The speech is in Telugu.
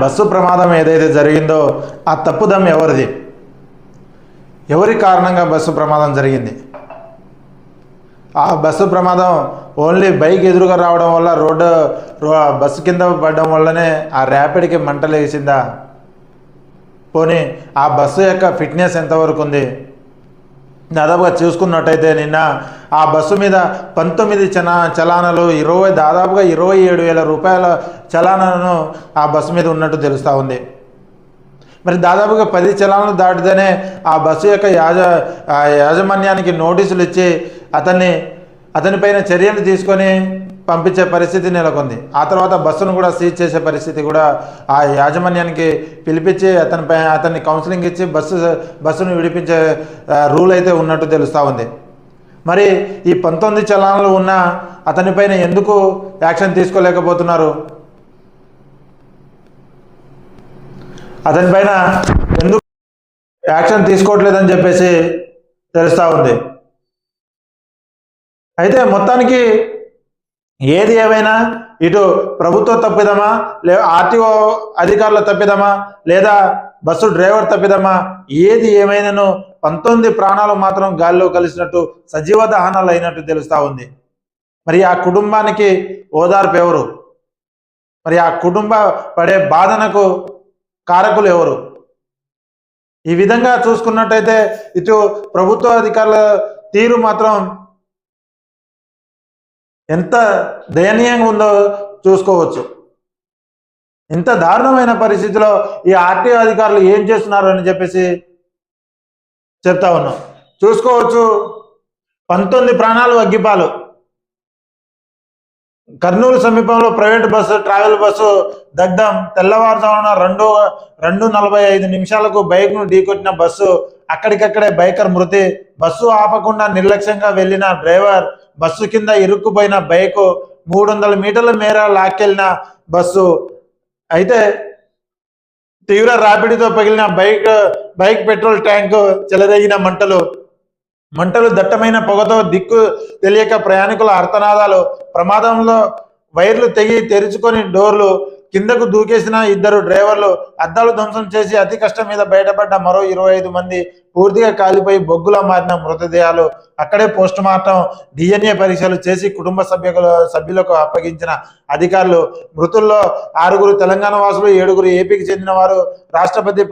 బస్సు ప్రమాదం ఏదైతే జరిగిందో ఆ తప్పుదం ఎవరిది? ఎవరి కారణంగా బస్సు ప్రమాదం జరిగింది? ఆ బస్సు ప్రమాదం ఓన్లీ బైక్ ఎదురుగా రావడం వల్ల రోడ్డు రో- బస్సు కింద పడడం వల్లనే ఆ ర్యాపిడ్కి మంటలేసిందా? పోనీ ఆ బస్సు యొక్క ఫిట్నెస్ ఎంతవరకు ఉంది? దాదాపుగా చూసుకున్నట్టయితే నిన్న ఆ బస్సు మీద పంతొమ్మిది చనా చలానాలు ఇరవై దాదాపుగా ఇరవై ఏడు వేల రూపాయల చలానాలను ఆ బస్సు మీద ఉన్నట్టు తెలుస్తూ ఉంది. మరి దాదాపుగా పది చలానాలు దాటితేనే ఆ బస్సు యొక్క యాజ యాజమాన్యానికి నోటీసులు ఇచ్చి అతన్ని అతనిపైన చర్యలు తీసుకొని పంపించే పరిస్థితి నెలకొంది. ఆ తర్వాత బస్సును కూడా సీజ్ చేసే పరిస్థితి కూడా ఆ యాజమాన్యానికి పిలిపించి అతనిపై అతన్ని కౌన్సిలింగ్ ఇచ్చి బస్సు బస్సును విడిపించే రూల్ అయితే ఉన్నట్టు తెలుస్తూ ఉంది. మరి ఈ పంతొమ్మిది చలనాలు ఉన్న అతనిపైన ఎందుకు యాక్షన్ తీసుకోలేకపోతున్నారు? అతనిపైన ఎందుకు యాక్షన్ తీసుకోవట్లేదని చెప్పేసి తెలుస్తూ ఉంది. అయితే మొత్తానికి ఏది ఏమైనా? ఇటు ప్రభుత్వ తప్పిదమా? లే ఆర్టీఓ అధికారుల తప్పిదమా? లేదా బస్సు డ్రైవర్ తప్పిదమా? ఏది ఏమైనాను? పంతొమ్మిది ప్రాణాలు మాత్రం గాల్లో కలిసినట్టు సజీవ దహనాలు అయినట్టు తెలుస్తూ ఉంది. మరి ఆ కుటుంబానికి ఓదార్పు ఎవరు? మరి ఆ కుటుంబ పడే బాధనకు కారకులు ఎవరు? ఈ విధంగా చూసుకున్నట్టయితే ఇటు ప్రభుత్వ అధికారుల తీరు మాత్రం ఎంత దయనీయంగా ఉందో చూసుకోవచ్చు. ఇంత దారుణమైన పరిస్థితిలో ఈ ఆర్టీఓ అధికారులు ఏం చేస్తున్నారు అని చెప్పేసి చెప్తా ఉన్నాం. చూసుకోవచ్చు. పంతొమ్మిది ప్రాణాలు అగ్గిపాలు. కర్నూలు సమీపంలో ప్రైవేట్ బస్సు ట్రావెల్ బస్సు దగ్ధం. తెల్లవారుజామున రెండు రెండు నలభై ఐదు నిమిషాలకు బైక్ను ఢీకొట్టిన బస్సు అక్కడికక్కడే బైకర్ మృతి. బస్సు ఆపకుండా నిర్లక్ష్యంగా వెళ్ళిన డ్రైవర్ బస్సు కింద ఇరుక్కుపోయిన బైకు మూడు వందల మీటర్ల మేర లాక్కెళ్ళిన బస్సు. అయితే తీవ్ర రాపిడితో పగిలిన బైక్ బైక్ పెట్రోల్ ట్యాంకు చెలరేగిన మంటలు. మంటలు దట్టమైన పొగతో దిక్కు తెలియక ప్రయాణికుల అర్థనాదాలు ప్రమాదంలో వైర్లు తెగి తెరుచుకొని డోర్లు కిందకు దూకేసిన ఇద్దరు డ్రైవర్లు అద్దాలు ధ్వంసం చేసి అతి కష్టం మీద బయటపడ్డ మరో ఇరవై ఐదు మంది పూర్తిగా కాలిపోయి బొగ్గులా మారిన మృతదేహాలు అక్కడే పోస్ట్ మార్టం డిఎన్ఏ పరీక్షలు చేసి కుటుంబ సభ్యుల సభ్యులకు అప్పగించిన అధికారులు. మృతుల్లో ఆరుగురు తెలంగాణ వాసులు ఏడుగురు ఏపీకి చెందిన వారు రాష్ట్రపతి